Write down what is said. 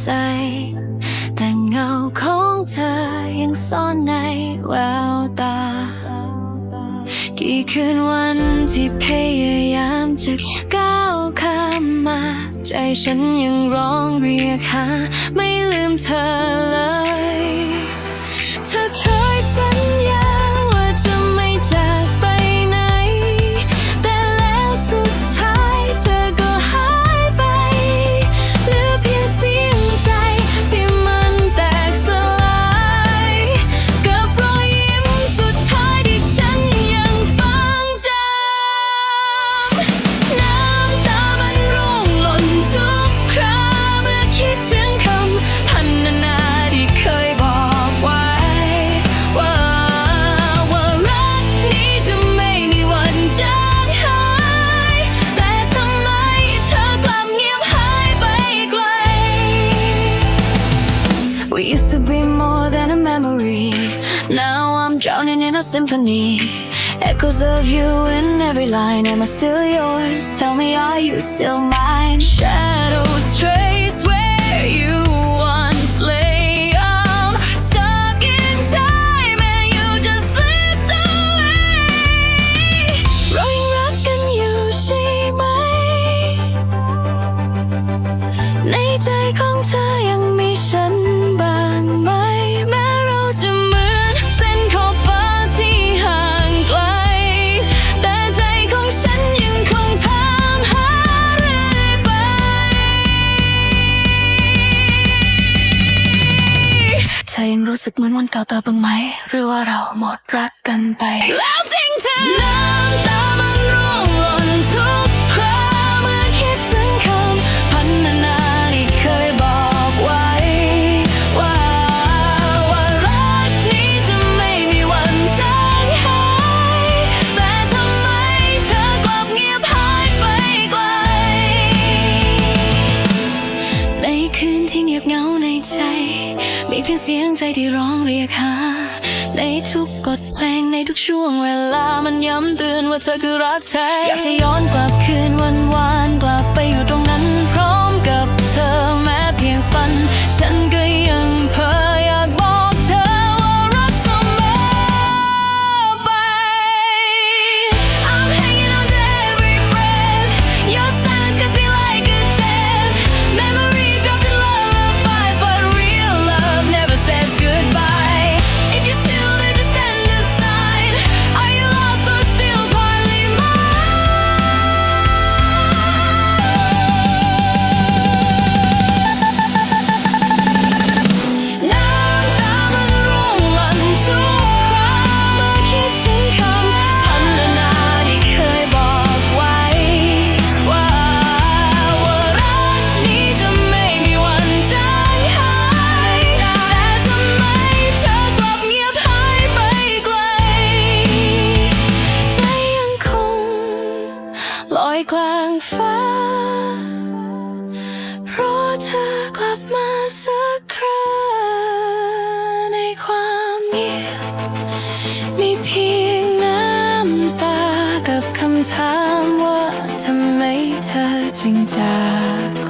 ใจ แต่เงาของเธอยังซ่อนในแววตา กี่คืนวันที่พยายามจะก้าวข้ามมา ใจฉันยังร้องเรียกหา ไม่ลืมเธอเลย I'm drowning in a symphony. Echoes of you in every line. Am I still yours? Tell me, are you still mine? Shadows trace where you once lay. I'm stuck in time and you just slipped away. รู้สึกเหมือนวันเก่าต่อบ้างไหม หรือว่าเราหมดรักกันไป แล้วจริงเธอน้ำตา ใจที่ร้องเรียกหาในทุกกฎเพลงในทุกช่วงเวลามันย้ำเตือนว่าเธอคือรักแท้อยากจะย้อนกลับคืนวันวาน กลางฟ้า รอเธอกลับมาสักครั้งในความเงียบมีเพียงน้ำตากับคำถามว่าทำไมเธอจึงจาก